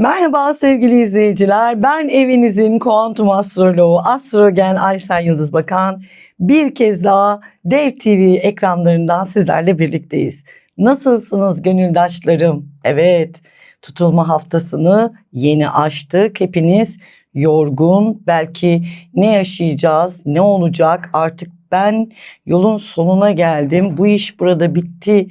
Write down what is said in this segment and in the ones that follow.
Merhaba sevgili izleyiciler. Ben evinizin kuantum astroloğu, astrogen Aysel Yıldız Bakan. Bir kez daha Dev TV ekranlarından sizlerle birlikteyiz. Nasılsınız gönüldaşlarım? Evet, tutulma haftasını yeni açtık. Hepiniz yorgun, belki ne yaşayacağız, ne olacak artık ben yolun sonuna geldim. Bu iş burada bitti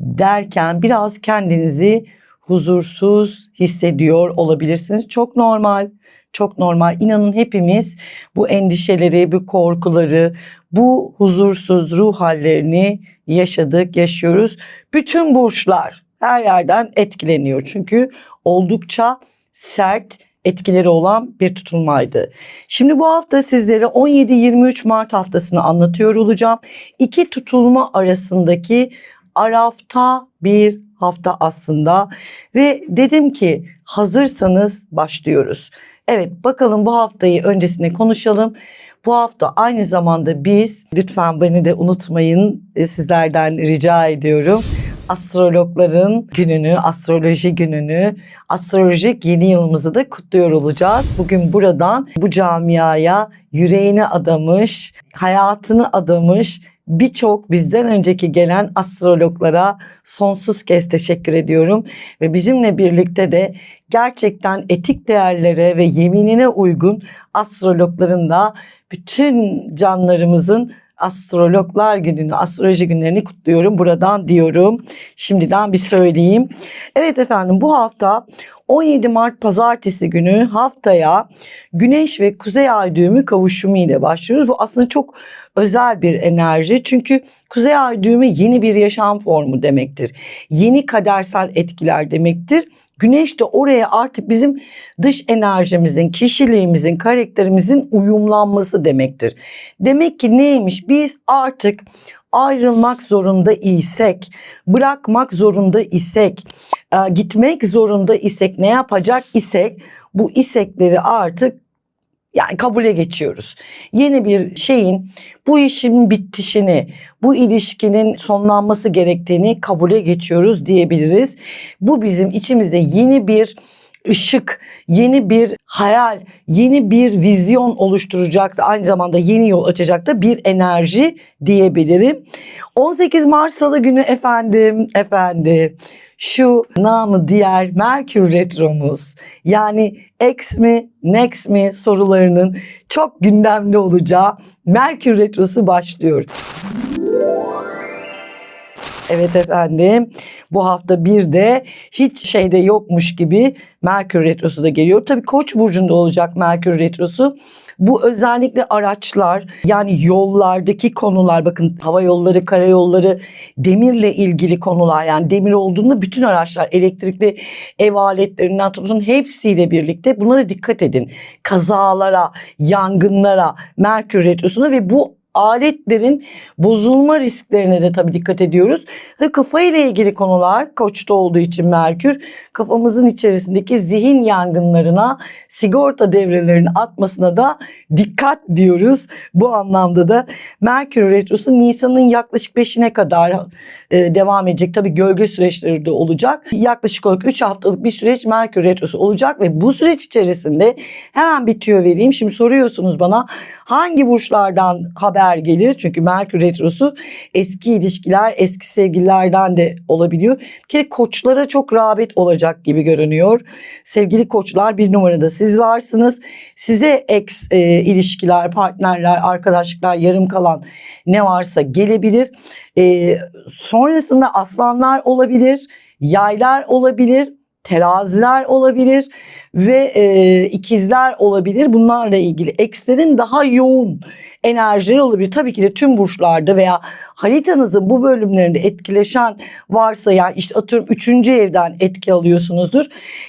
derken biraz kendinizi huzursuz hissediyor olabilirsiniz. Çok normal, çok normal. İnanın hepimiz bu endişeleri, bu korkuları, bu huzursuz ruh hallerini yaşadık, yaşıyoruz. Bütün burçlar her yerden etkileniyor. Çünkü oldukça sert etkileri olan bir tutulmaydı. Şimdi bu hafta sizlere 17-23 Mart haftasını anlatıyor olacağım. İki tutulma arasındaki arafta bir hafta aslında ve dedim ki hazırsanız başlıyoruz. Evet bakalım bu haftayı öncesine konuşalım. Bu hafta aynı zamanda biz lütfen beni de unutmayın e, sizlerden rica ediyorum. Astrologların gününü, astroloji gününü, astrolojik yeni yılımızı da kutluyor olacağız. Bugün buradan bu camiaya yüreğini adamış, hayatını adamış birçok bizden önceki gelen astrologlara sonsuz kez teşekkür ediyorum ve bizimle birlikte de gerçekten etik değerlere ve yeminine uygun astrologların da bütün canlarımızın astrologlar gününü, astroloji günlerini kutluyorum buradan diyorum. Şimdiden bir söyleyeyim. Evet efendim bu hafta 17 Mart pazartesi günü haftaya Güneş ve Kuzey Ay düğümü kavuşumu ile başlıyoruz. Bu aslında çok özel bir enerji. Çünkü Kuzey Ay düğümü yeni bir yaşam formu demektir. Yeni kadersel etkiler demektir. Güneş de oraya artık bizim dış enerjimizin, kişiliğimizin, karakterimizin uyumlanması demektir. Demek ki neymiş? Biz artık ayrılmak zorunda isek, bırakmak zorunda isek, e, gitmek zorunda isek, ne yapacak isek bu isekleri artık yani kabule geçiyoruz. Yeni bir şeyin bu işin bitişini, bu ilişkinin sonlanması gerektiğini kabule geçiyoruz diyebiliriz. Bu bizim içimizde yeni bir ışık, yeni bir hayal, yeni bir vizyon oluşturacaktı. Aynı zamanda yeni yol açacaktı bir enerji diyebilirim. 18 Mart Salı günü efendim, efendim şu namı diğer Merkür Retromuz yani X mi next mi sorularının çok gündemli olacağı Merkür Retrosu başlıyor. Evet efendim bu hafta bir de hiç şeyde yokmuş gibi Merkür Retrosu da geliyor. Tabii Koç burcunda olacak Merkür Retrosu. Bu özellikle araçlar yani yollardaki konular bakın hava yolları, karayolları, demirle ilgili konular yani demir olduğunda bütün araçlar elektrikli ev aletlerinden tutun hepsiyle birlikte bunlara dikkat edin. Kazalara, yangınlara, Merkür Retrosu'na ve bu aletlerin bozulma risklerine de tabii dikkat ediyoruz. Ve kafa ile ilgili konular koçta olduğu için Merkür kafamızın içerisindeki zihin yangınlarına sigorta devrelerinin atmasına da dikkat diyoruz. Bu anlamda da Merkür Retrosu Nisan'ın yaklaşık 5'ine kadar e, devam edecek. Tabii gölge süreçleri de olacak. Yaklaşık olarak 3 haftalık bir süreç Merkür Retrosu olacak ve bu süreç içerisinde hemen bitiyor vereyim. Şimdi soruyorsunuz bana hangi burçlardan haber gelir? Çünkü Merkür Retrosu eski ilişkiler, eski sevgililerden de olabiliyor. Bir kere koçlara çok rağbet olacak gibi görünüyor. Sevgili koçlar bir numarada siz varsınız. Size ex e, ilişkiler, partnerler, arkadaşlıklar, yarım kalan ne varsa gelebilir. E, sonrasında aslanlar olabilir, yaylar olabilir, teraziler olabilir ve e, ikizler olabilir. Bunlarla ilgili ekslerin daha yoğun enerjileri olabilir. Tabii ki de tüm burçlarda veya haritanızın bu bölümlerinde etkileşen varsa yani işte atıyorum 3. evden etki alıyorsunuzdur.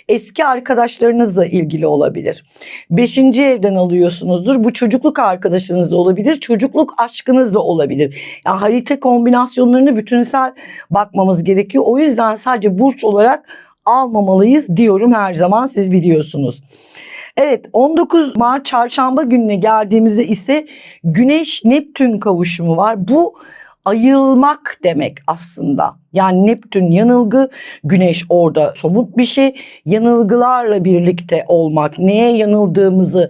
Eski arkadaşlarınızla ilgili olabilir. 5. evden alıyorsunuzdur. Bu çocukluk arkadaşınız da olabilir. Çocukluk aşkınız da olabilir. Yani harita kombinasyonlarını bütünsel bakmamız gerekiyor. O yüzden sadece burç olarak almamalıyız diyorum her zaman siz biliyorsunuz. Evet 19 Mart çarşamba gününe geldiğimizde ise Güneş Neptün kavuşumu var. Bu ayılmak demek aslında. Yani Neptün yanılgı, Güneş orada somut bir şey. Yanılgılarla birlikte olmak, neye yanıldığımızı,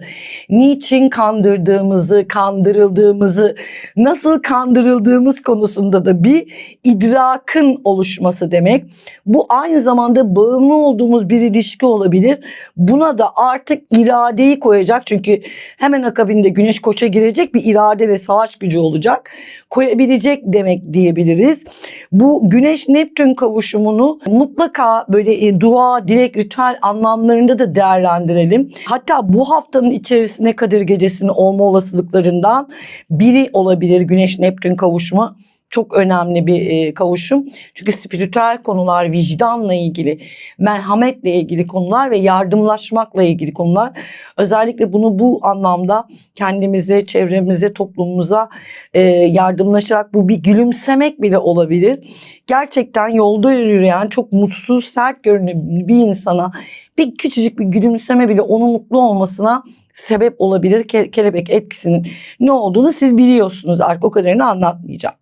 niçin kandırdığımızı, kandırıldığımızı, nasıl kandırıldığımız konusunda da bir idrakın oluşması demek. Bu aynı zamanda bağımlı olduğumuz bir ilişki olabilir. Buna da artık iradeyi koyacak. Çünkü hemen akabinde Güneş Koç'a girecek bir irade ve savaş gücü olacak. Koyabilecek demek diyebiliriz. Bu Güneş Neptün kavuşumunu mutlaka böyle e, dua, dilek, ritüel anlamlarında da değerlendirelim. Hatta bu haftanın içerisinde Kadir Gecesi'nin olma olasılıklarından biri olabilir Güneş Neptün kavuşumu. Çok önemli bir e, kavuşum. Çünkü spiritüel konular, vicdanla ilgili, merhametle ilgili konular ve yardımlaşmakla ilgili konular. Özellikle bunu bu anlamda kendimize, çevremize, toplumumuza e, yardımlaşarak bu bir gülümsemek bile olabilir. Gerçekten yolda yürüyen çok mutsuz, sert görünen bir insana bir küçücük bir gülümseme bile onun mutlu olmasına sebep olabilir. Ke- kelebek etkisinin ne olduğunu siz biliyorsunuz artık o kadarını anlatmayacağım.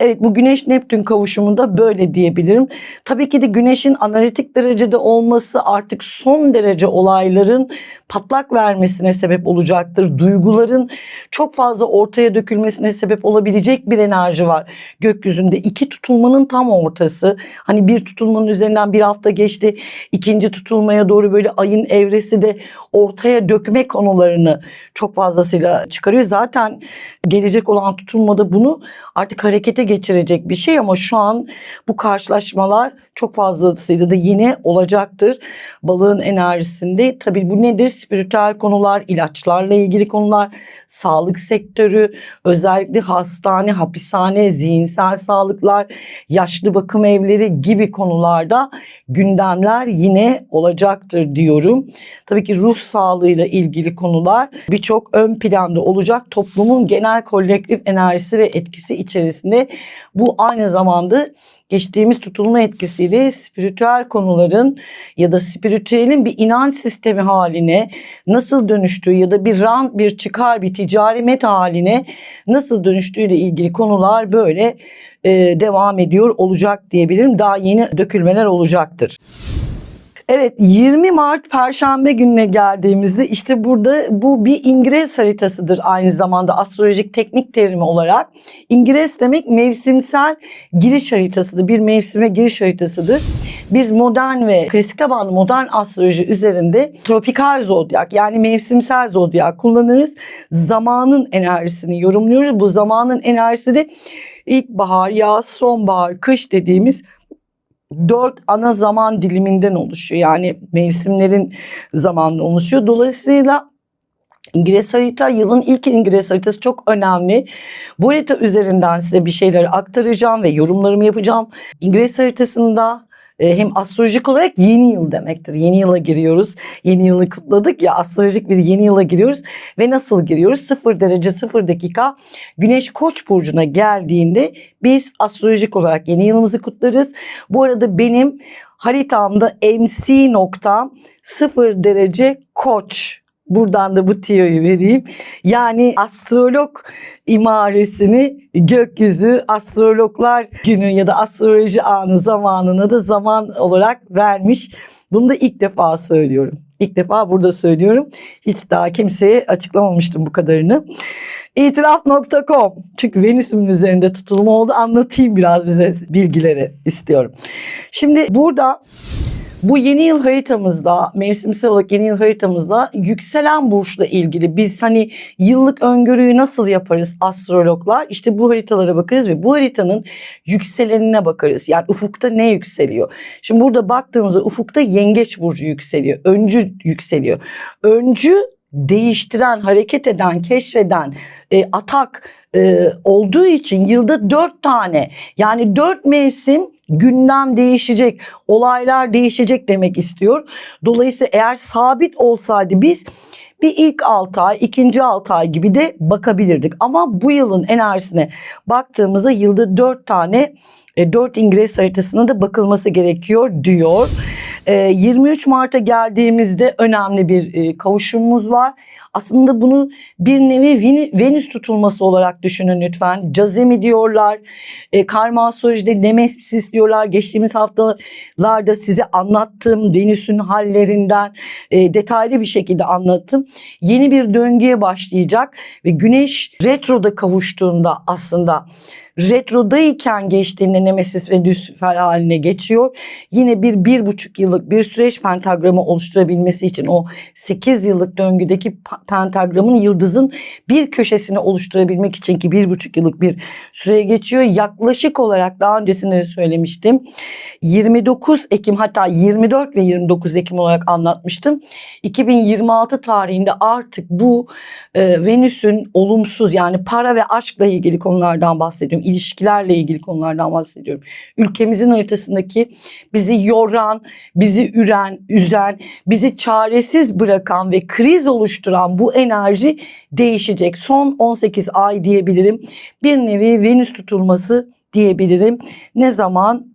Evet bu Güneş Neptün kavuşumunda böyle diyebilirim. Tabii ki de Güneş'in analitik derecede olması artık son derece olayların patlak vermesine sebep olacaktır. Duyguların çok fazla ortaya dökülmesine sebep olabilecek bir enerji var gökyüzünde. iki tutulmanın tam ortası. Hani bir tutulmanın üzerinden bir hafta geçti. ikinci tutulmaya doğru böyle ayın evresi de ortaya dökme konularını çok fazlasıyla çıkarıyor. Zaten gelecek olan tutulmada bunu artık harekete geçirecek bir şey ama şu an bu karşılaşmalar çok fazlasıyla da yine olacaktır. Balığın enerjisinde tabii bu nedir? Spiritüel konular, ilaçlarla ilgili konular, sağlık sektörü, özellikle hastane, hapishane, zihinsel sağlıklar, yaşlı bakım evleri gibi konularda gündemler yine olacaktır diyorum. Tabii ki ruh sağlığıyla ilgili konular birçok ön planda olacak. Toplumun genel kolektif enerjisi ve etkisi içerisinde bu aynı zamanda geçtiğimiz tutulma etkisiyle spiritüel konuların ya da spiritüelin bir inanç sistemi haline nasıl dönüştüğü ya da bir rant, bir çıkar, bir ticari meta haline nasıl dönüştüğüyle ilgili konular böyle e, devam ediyor olacak diyebilirim. Daha yeni dökülmeler olacaktır. Evet 20 Mart Perşembe gününe geldiğimizde işte burada bu bir İngiliz haritasıdır aynı zamanda astrolojik teknik terimi olarak. İngiliz demek mevsimsel giriş haritasıdır. Bir mevsime giriş haritasıdır. Biz modern ve klasik tabanlı modern astroloji üzerinde tropikal zodyak yani mevsimsel zodyak kullanırız. Zamanın enerjisini yorumluyoruz. Bu zamanın enerjisi de ilkbahar, yaz, sonbahar, kış dediğimiz dört ana zaman diliminden oluşuyor. Yani mevsimlerin zamanı oluşuyor. Dolayısıyla İngiliz harita yılın ilk İngiliz haritası çok önemli. Bu harita üzerinden size bir şeyleri aktaracağım ve yorumlarımı yapacağım. İngiliz haritasında hem astrolojik olarak yeni yıl demektir. Yeni yıla giriyoruz. Yeni yılı kutladık ya astrolojik bir yeni yıla giriyoruz. Ve nasıl giriyoruz? 0 derece 0 dakika Güneş Koç burcuna geldiğinde biz astrolojik olarak yeni yılımızı kutlarız. Bu arada benim haritamda MC noktam 0 derece Koç. Buradan da bu tiyoyu vereyim. Yani astrolog imaresini gökyüzü astrologlar günü ya da astroloji anı zamanına da zaman olarak vermiş. Bunu da ilk defa söylüyorum. İlk defa burada söylüyorum. Hiç daha kimseye açıklamamıştım bu kadarını. İtiraf.com çünkü Venüs'ümün üzerinde tutulma oldu. Anlatayım biraz bize bilgileri istiyorum. Şimdi burada bu yeni yıl haritamızda, mevsimsel olarak yeni yıl haritamızda yükselen burçla ilgili biz hani yıllık öngörüyü nasıl yaparız astrologlar? İşte bu haritalara bakarız ve bu haritanın yükselenine bakarız. Yani ufukta ne yükseliyor? Şimdi burada baktığımızda ufukta yengeç burcu yükseliyor. Öncü yükseliyor. Öncü değiştiren, hareket eden, keşfeden, e, atak e, olduğu için yılda dört tane yani dört mevsim gündem değişecek, olaylar değişecek demek istiyor. Dolayısıyla eğer sabit olsaydı biz bir ilk 6 ay, ikinci 6 ay gibi de bakabilirdik. Ama bu yılın enerjisine baktığımızda yılda 4 tane 4 İngiliz haritasına da bakılması gerekiyor diyor. Ee, 23 Mart'a geldiğimizde önemli bir e, kavuşumumuz var. Aslında bunu bir nevi Venüs tutulması olarak düşünün lütfen. Cazemi diyorlar, e, karma astrolojide Nemesis diyorlar. Geçtiğimiz haftalarda size anlattığım Venüs'ün hallerinden e, detaylı bir şekilde anlattım. Yeni bir döngüye başlayacak ve Güneş retroda kavuştuğunda aslında retrodayken geçtiğinde Nemesis ve Lücifer haline geçiyor. Yine bir bir buçuk yıllık bir süreç pentagramı oluşturabilmesi için o 8 yıllık döngüdeki pentagramın yıldızın bir köşesini oluşturabilmek için ki bir buçuk yıllık bir süreye geçiyor. Yaklaşık olarak daha öncesinde de söylemiştim. 29 Ekim hatta 24 ve 29 Ekim olarak anlatmıştım. 2026 tarihinde artık bu e, Venüs'ün olumsuz yani para ve aşkla ilgili konulardan bahsediyorum. İlişkilerle ilgili konulardan bahsediyorum. Ülkemizin haritasındaki bizi yoran, bizi üren, üzen, bizi çaresiz bırakan ve kriz oluşturan bu enerji değişecek. Son 18 ay diyebilirim. Bir nevi Venüs tutulması diyebilirim. Ne zaman?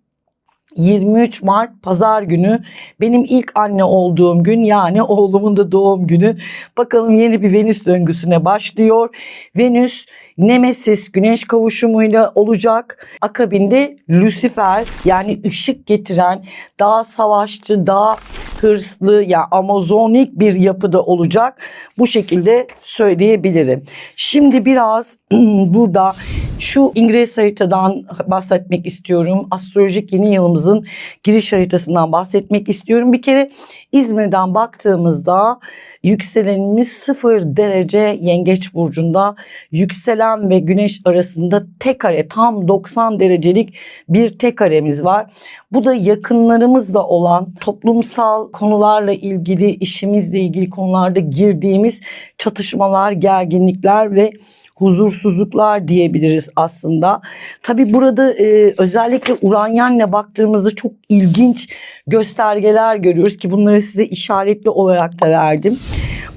23 Mart pazar günü benim ilk anne olduğum gün yani oğlumun da doğum günü. Bakalım yeni bir Venüs döngüsüne başlıyor. Venüs Nemesis güneş kavuşumuyla olacak. Akabinde Lucifer yani ışık getiren daha savaşçı, daha hırslı ya amazonik bir yapıda olacak. Bu şekilde söyleyebilirim. Şimdi biraz burada şu İngiliz haritadan bahsetmek istiyorum. Astrolojik yeni yılımızın giriş haritasından bahsetmek istiyorum. Bir kere İzmir'den baktığımızda yükselenimiz 0 derece yengeç burcunda yükselen ve güneş arasında tek kare tam 90 derecelik bir tek karemiz var. Bu da yakınlarımızla olan toplumsal konularla ilgili işimizle ilgili konularda girdiğimiz çatışmalar, gerginlikler ve huzursuzluklar diyebiliriz aslında. Tabi burada e, özellikle Uranyen'le baktığımızda çok ilginç göstergeler görüyoruz ki bunları size işaretli olarak da verdim.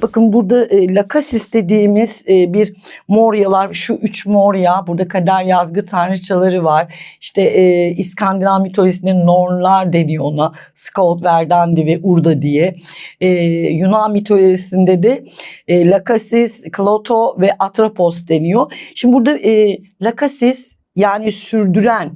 Bakın burada e, lakasis dediğimiz e, bir moryalar, şu üç morya, burada kader yazgı tanrıçaları var. İşte e, İskandinav mitolojisinde Nornlar deniyor ona. Skaut, Verdandi ve Urda diye. E, Yunan mitolojisinde de e, lakasis, kloto ve atropos deniyor. Şimdi burada e, lakasis yani sürdüren,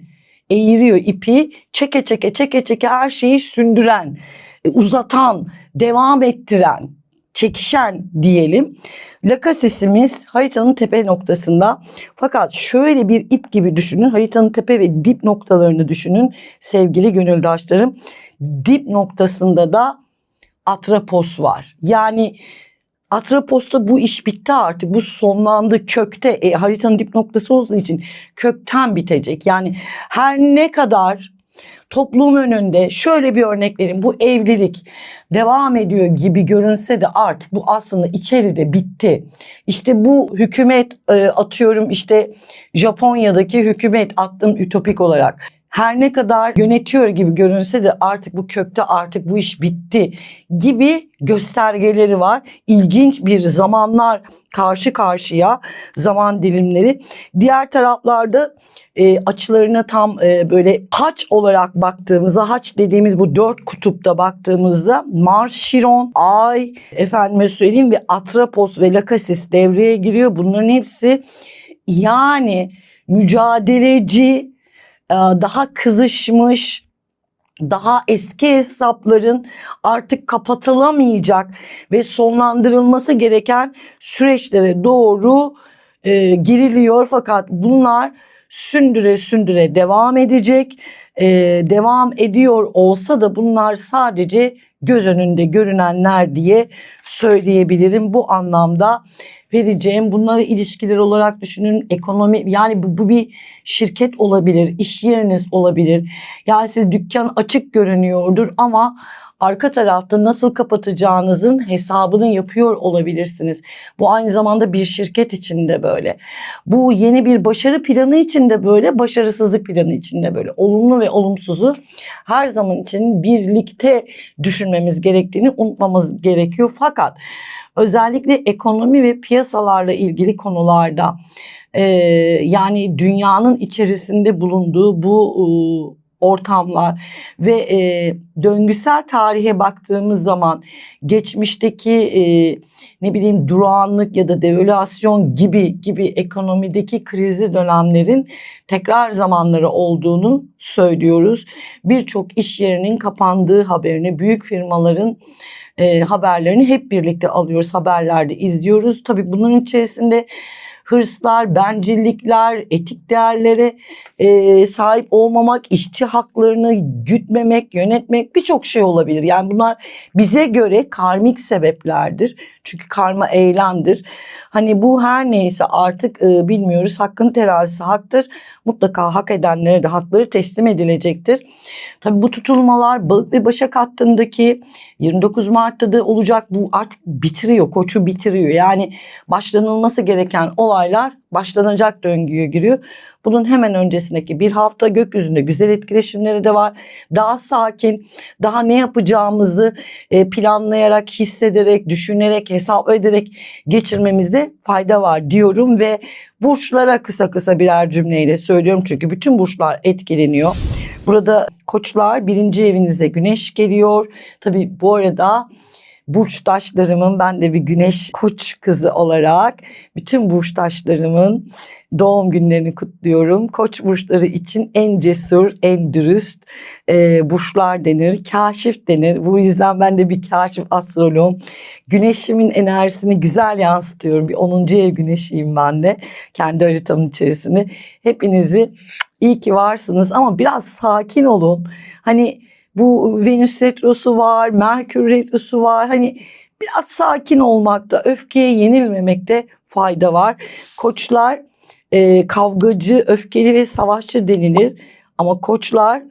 eğiriyor ipi, çeke çeke çeke çeke her şeyi sündüren, e, uzatan, devam ettiren, çekişen diyelim. Lakasisimiz haritanın tepe noktasında. Fakat şöyle bir ip gibi düşünün. Haritanın tepe ve dip noktalarını düşünün sevgili gönüldaşlarım. Dip noktasında da Atrapos var. Yani Atrapos'ta bu iş bitti artık. Bu sonlandı kökte. E, haritanın dip noktası olduğu için kökten bitecek. Yani her ne kadar toplum önünde şöyle bir örnek vereyim. Bu evlilik devam ediyor gibi görünse de artık bu aslında içeride bitti. İşte bu hükümet e, atıyorum işte Japonya'daki hükümet attım ütopik olarak. Her ne kadar yönetiyor gibi görünse de artık bu kökte artık bu iş bitti gibi göstergeleri var. İlginç bir zamanlar karşı karşıya zaman dilimleri. Diğer taraflarda e, açılarına tam e, böyle haç olarak baktığımızda haç dediğimiz bu dört kutupta baktığımızda Mars, Şiron, Ay, efendime söyleyeyim ve Atrapos ve Lakasis devreye giriyor. Bunların hepsi yani mücadeleci, daha kızışmış, daha eski hesapların artık kapatılamayacak ve sonlandırılması gereken süreçlere doğru e, giriliyor. Fakat bunlar sündüre sündüre devam edecek. E, devam ediyor olsa da bunlar sadece göz önünde görünenler diye söyleyebilirim. Bu anlamda vereceğim bunları ilişkiler olarak düşünün. Ekonomi yani bu, bu bir şirket olabilir, iş yeriniz olabilir. Yani siz dükkan açık görünüyordur ama arka tarafta nasıl kapatacağınızın hesabını yapıyor olabilirsiniz. Bu aynı zamanda bir şirket için de böyle. Bu yeni bir başarı planı için de böyle, başarısızlık planı için de böyle. Olumlu ve olumsuzu her zaman için birlikte düşünmemiz gerektiğini unutmamız gerekiyor. Fakat özellikle ekonomi ve piyasalarla ilgili konularda e, yani dünyanın içerisinde bulunduğu bu e, ortamlar ve e, döngüsel tarihe baktığımız zaman geçmişteki e, ne bileyim durağanlık ya da devalüasyon gibi gibi ekonomideki krizli dönemlerin tekrar zamanları olduğunu söylüyoruz. Birçok iş yerinin kapandığı haberini, büyük firmaların e, haberlerini hep birlikte alıyoruz, haberlerde izliyoruz. Tabii bunun içerisinde hırslar, bencillikler, etik değerlere e, sahip olmamak, işçi haklarını gütmemek, yönetmek birçok şey olabilir. Yani bunlar bize göre karmik sebeplerdir. Çünkü karma eylemdir. Hani bu her neyse artık e, bilmiyoruz. Hakkın terazisi haktır. Mutlaka hak edenlere de hakları teslim edilecektir. Tabii bu tutulmalar balık ve başak hattındaki 29 Mart'ta da olacak. Bu artık bitiriyor, koçu bitiriyor. Yani başlanılması gereken olaylar başlanacak döngüye giriyor. Bunun hemen öncesindeki bir hafta gökyüzünde güzel etkileşimleri de var. Daha sakin, daha ne yapacağımızı e, planlayarak, hissederek, düşünerek, hesap ederek geçirmemizde fayda var diyorum ve burçlara kısa kısa birer cümleyle söylüyorum çünkü bütün burçlar etkileniyor. Burada koçlar birinci evinize güneş geliyor. Tabii bu arada burçtaşlarımın ben de bir güneş koç kızı olarak bütün burçtaşlarımın doğum günlerini kutluyorum. Koç burçları için en cesur, en dürüst e, burçlar denir. Kaşif denir. Bu yüzden ben de bir kaşif astroloğum. Güneşimin enerjisini güzel yansıtıyorum. Bir 10. ev güneşiyim ben de. Kendi haritamın içerisinde. Hepinizi iyi ki varsınız ama biraz sakin olun. Hani bu Venüs retrosu var, Merkür retrosu var. Hani biraz sakin olmakta, öfkeye yenilmemekte fayda var. Koçlar e, kavgacı, öfkeli ve savaşçı denilir. Ama koçlar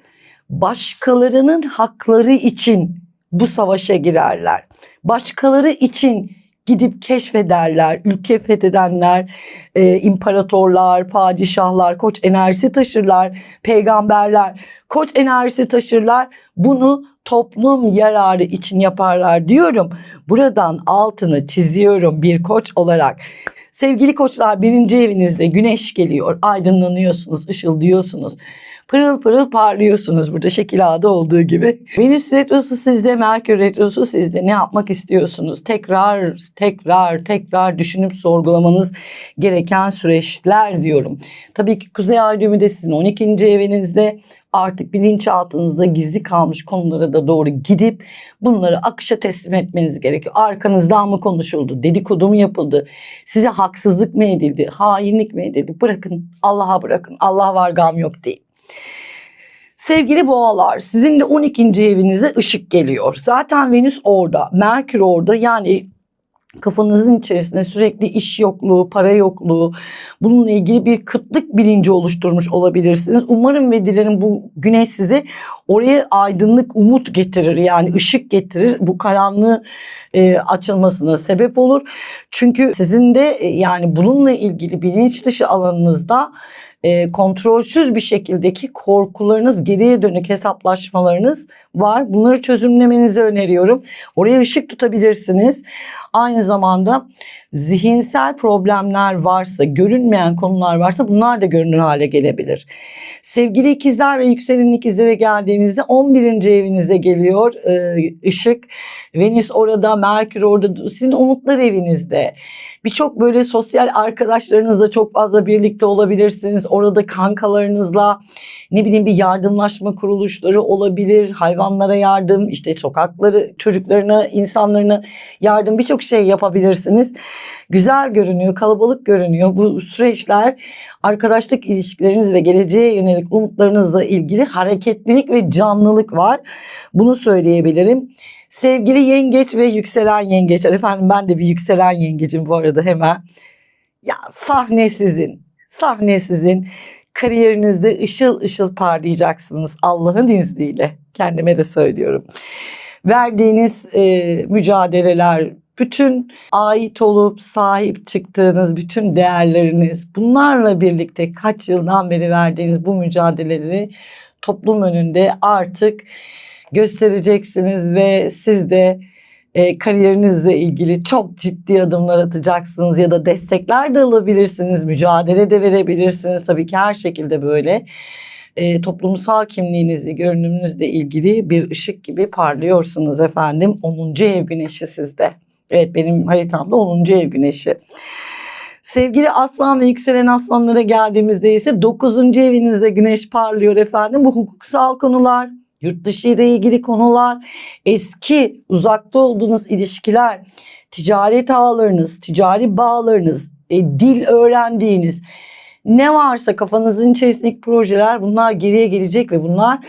başkalarının hakları için bu savaşa girerler. Başkaları için gidip keşfederler, ülke fethedenler, e, imparatorlar, padişahlar, koç enerjisi taşırlar, peygamberler, koç enerjisi taşırlar. Bunu toplum yararı için yaparlar diyorum. Buradan altını çiziyorum bir koç olarak. Sevgili koçlar birinci evinizde güneş geliyor. Aydınlanıyorsunuz, ışıldıyorsunuz. Pırıl pırıl parlıyorsunuz burada şekil ağda olduğu gibi. Venüs retrosu sizde, Merkür retrosu sizde. Ne yapmak istiyorsunuz? Tekrar, tekrar, tekrar düşünüp sorgulamanız gereken süreçler diyorum. Tabii ki Kuzey Ay düğümü de sizin 12. evinizde artık bilinçaltınızda gizli kalmış konulara da doğru gidip bunları akışa teslim etmeniz gerekiyor. Arkanızdan mı konuşuldu? Dedikodu mu yapıldı? Size haksızlık mı edildi? Hainlik mi edildi? Bırakın. Allah'a bırakın. Allah var gam yok değil. Sevgili boğalar sizin de 12. evinize ışık geliyor. Zaten Venüs orada, Merkür orada yani kafanızın içerisinde sürekli iş yokluğu, para yokluğu, bununla ilgili bir kıtlık bilinci oluşturmuş olabilirsiniz. Umarım ve dilerim bu güneş size oraya aydınlık, umut getirir. Yani ışık getirir. Bu karanlığı e, açılmasına sebep olur. Çünkü sizin de e, yani bununla ilgili bilinç dışı alanınızda e, kontrolsüz bir şekildeki korkularınız, geriye dönük hesaplaşmalarınız var. Bunları çözümlemenizi öneriyorum. Oraya ışık tutabilirsiniz. Aynı zamanda zihinsel problemler varsa, görünmeyen konular varsa bunlar da görünür hale gelebilir. Sevgili ikizler ve yükselen ikizlere geldiğimizde 11. evinize geliyor e, ışık. Venüs orada, Merkür orada, sizin umutlar evinizde. Birçok böyle sosyal arkadaşlarınızla çok fazla birlikte olabilirsiniz. Orada kankalarınızla ne bileyim bir yardımlaşma kuruluşları olabilir. Hayvanlara yardım, işte sokakları, çocuklarına, insanlarına yardım birçok şey yapabilirsiniz. Güzel görünüyor, kalabalık görünüyor. Bu süreçler arkadaşlık ilişkileriniz ve geleceğe yönelik umutlarınızla ilgili hareketlilik ve canlılık var. Bunu söyleyebilirim. Sevgili yengeç ve yükselen yengeçler. Efendim ben de bir yükselen yengecim bu arada hemen. Ya sahne sizin. Sahne sizin. Kariyerinizde ışıl ışıl parlayacaksınız Allah'ın izniyle. Kendime de söylüyorum. Verdiğiniz e, mücadeleler, bütün ait olup sahip çıktığınız bütün değerleriniz, bunlarla birlikte kaç yıldan beri verdiğiniz bu mücadeleleri toplum önünde artık göstereceksiniz ve siz de e, kariyerinizle ilgili çok ciddi adımlar atacaksınız ya da destekler de alabilirsiniz, mücadele de verebilirsiniz. Tabii ki her şekilde böyle. e, toplumsal kimliğiniz ve görünümünüzle ilgili bir ışık gibi parlıyorsunuz efendim. 10. ev güneşi sizde. Evet benim haritamda 10. ev güneşi. Sevgili aslan ve yükselen aslanlara geldiğimizde ise 9. evinizde güneş parlıyor efendim. Bu hukuksal konular, yurt dışı ile ilgili konular, eski uzakta olduğunuz ilişkiler, ticaret ağlarınız, ticari bağlarınız, e, dil öğrendiğiniz ne varsa kafanızın içerisindeki projeler bunlar geriye gelecek ve bunlar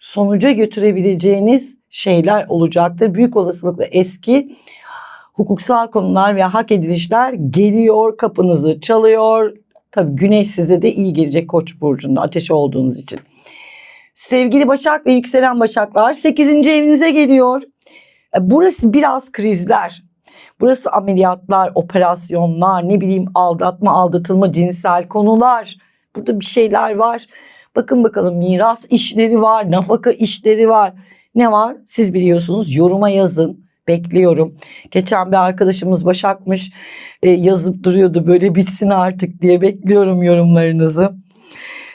sonuca götürebileceğiniz şeyler olacaktır. Büyük olasılıkla eski hukuksal konular ve hak edilişler geliyor, kapınızı çalıyor. Tabii güneş size de iyi gelecek Koç burcunda ateş olduğunuz için. Sevgili Başak ve yükselen Başaklar 8. evinize geliyor. E, Burası biraz krizler. Burası ameliyatlar, operasyonlar, ne bileyim aldatma, aldatılma, cinsel konular. Burada bir şeyler var. Bakın bakalım miras işleri var, nafaka işleri var. Ne var? Siz biliyorsunuz yoruma yazın. Bekliyorum. Geçen bir arkadaşımız Başak'mış e, yazıp duruyordu böyle bitsin artık diye bekliyorum yorumlarınızı.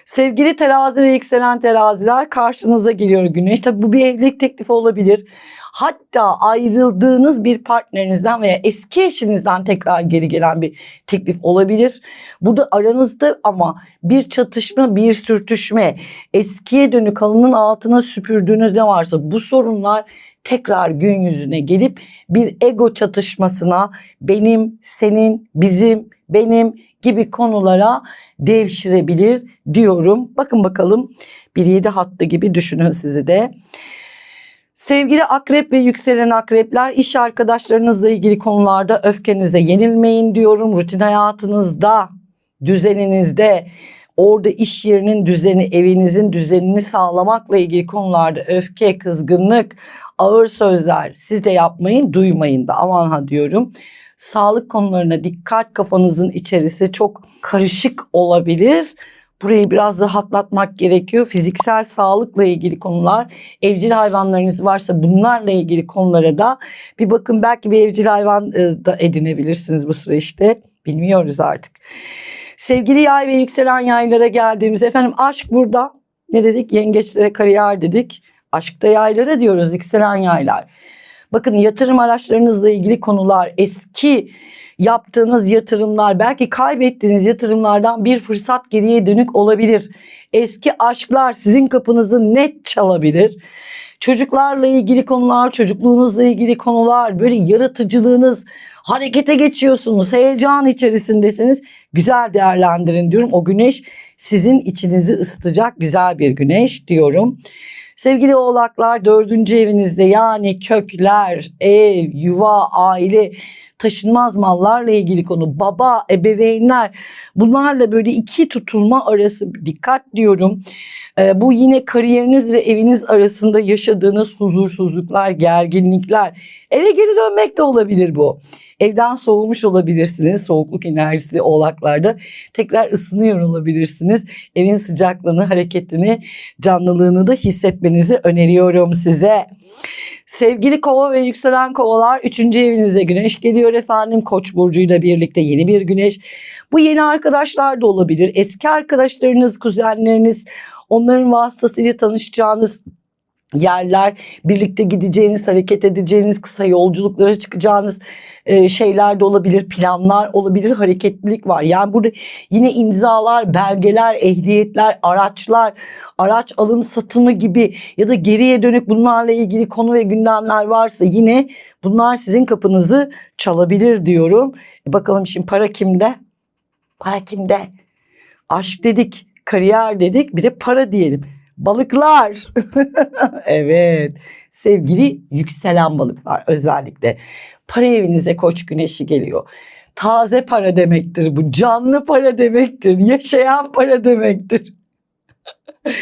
Sevgili terazi ve yükselen teraziler karşınıza geliyor güneş. Tabi bu bir evlilik teklifi olabilir. Hatta ayrıldığınız bir partnerinizden veya eski eşinizden tekrar geri gelen bir teklif olabilir. Burada aranızda ama bir çatışma, bir sürtüşme, eskiye dönük halının altına süpürdüğünüz ne varsa bu sorunlar tekrar gün yüzüne gelip bir ego çatışmasına benim, senin, bizim, benim gibi konulara devşirebilir diyorum. Bakın bakalım bir yedi hattı gibi düşünün sizi de. Sevgili akrep ve yükselen akrepler iş arkadaşlarınızla ilgili konularda öfkenize yenilmeyin diyorum. Rutin hayatınızda, düzeninizde, orada iş yerinin düzeni, evinizin düzenini sağlamakla ilgili konularda öfke, kızgınlık, ağır sözler siz de yapmayın, duymayın da aman ha diyorum. Sağlık konularına dikkat kafanızın içerisi çok karışık olabilir. Burayı biraz rahatlatmak gerekiyor. Fiziksel sağlıkla ilgili konular, evcil hayvanlarınız varsa bunlarla ilgili konulara da bir bakın belki bir evcil hayvan e, da edinebilirsiniz bu süreçte. Bilmiyoruz artık. Sevgili yay ve yükselen yaylara geldiğimiz efendim aşk burada. Ne dedik? Yengeçlere kariyer dedik. Aşkta yaylara diyoruz yükselen yaylar. Bakın yatırım araçlarınızla ilgili konular, eski yaptığınız yatırımlar, belki kaybettiğiniz yatırımlardan bir fırsat geriye dönük olabilir. Eski aşklar sizin kapınızı net çalabilir. Çocuklarla ilgili konular, çocukluğunuzla ilgili konular, böyle yaratıcılığınız, harekete geçiyorsunuz, heyecan içerisindesiniz. Güzel değerlendirin diyorum. O güneş sizin içinizi ısıtacak güzel bir güneş diyorum. Sevgili oğlaklar dördüncü evinizde yani kökler, ev, yuva, aile, taşınmaz mallarla ilgili konu, baba, ebeveynler bunlarla böyle iki tutulma arası dikkat diyorum. Ee, bu yine kariyeriniz ve eviniz arasında yaşadığınız huzursuzluklar, gerginlikler. Eve geri dönmek de olabilir bu. Evden soğumuş olabilirsiniz. Soğukluk enerjisi oğlaklarda. Tekrar ısınıyor olabilirsiniz. Evin sıcaklığını, hareketini, canlılığını da hissetmenizi öneriyorum size. Sevgili kova ve yükselen kovalar 3. evinize güneş geliyor efendim. Koç burcuyla birlikte yeni bir güneş. Bu yeni arkadaşlar da olabilir. Eski arkadaşlarınız, kuzenleriniz, onların vasıtasıyla tanışacağınız yerler, birlikte gideceğiniz, hareket edeceğiniz, kısa yolculuklara çıkacağınız e, şeyler de olabilir, planlar olabilir, hareketlilik var. Yani burada yine imzalar, belgeler, ehliyetler, araçlar, araç alım satımı gibi ya da geriye dönük bunlarla ilgili konu ve gündemler varsa yine bunlar sizin kapınızı çalabilir diyorum. E bakalım şimdi para kimde? Para kimde? Aşk dedik, kariyer dedik, bir de para diyelim. Balıklar. evet. Sevgili yükselen balıklar özellikle. Para evinize koç güneşi geliyor. Taze para demektir bu. Canlı para demektir. Yaşayan para demektir.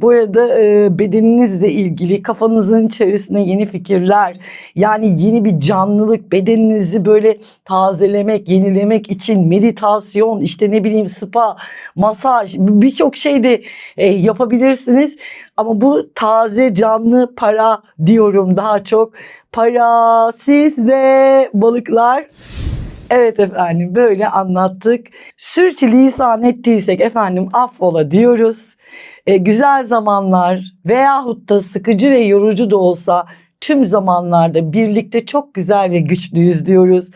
Bu arada e, bedeninizle ilgili kafanızın içerisine yeni fikirler, yani yeni bir canlılık, bedeninizi böyle tazelemek, yenilemek için meditasyon, işte ne bileyim spa, masaj, birçok şey de e, yapabilirsiniz. Ama bu taze canlı para diyorum daha çok. Para sizde balıklar. Evet efendim böyle anlattık. Sürçülisan ettiysek efendim affola diyoruz. E, güzel zamanlar veyahut da sıkıcı ve yorucu da olsa tüm zamanlarda birlikte çok güzel ve güçlüyüz diyoruz.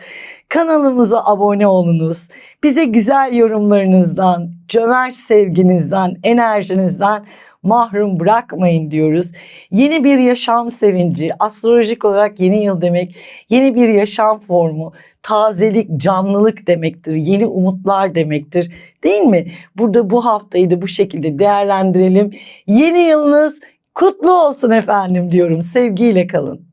Kanalımıza abone olunuz. Bize güzel yorumlarınızdan, cömert sevginizden, enerjinizden mahrum bırakmayın diyoruz. Yeni bir yaşam sevinci, astrolojik olarak yeni yıl demek, yeni bir yaşam formu, tazelik, canlılık demektir. Yeni umutlar demektir. Değil mi? Burada bu haftayı da bu şekilde değerlendirelim. Yeni yılınız kutlu olsun efendim diyorum. Sevgiyle kalın.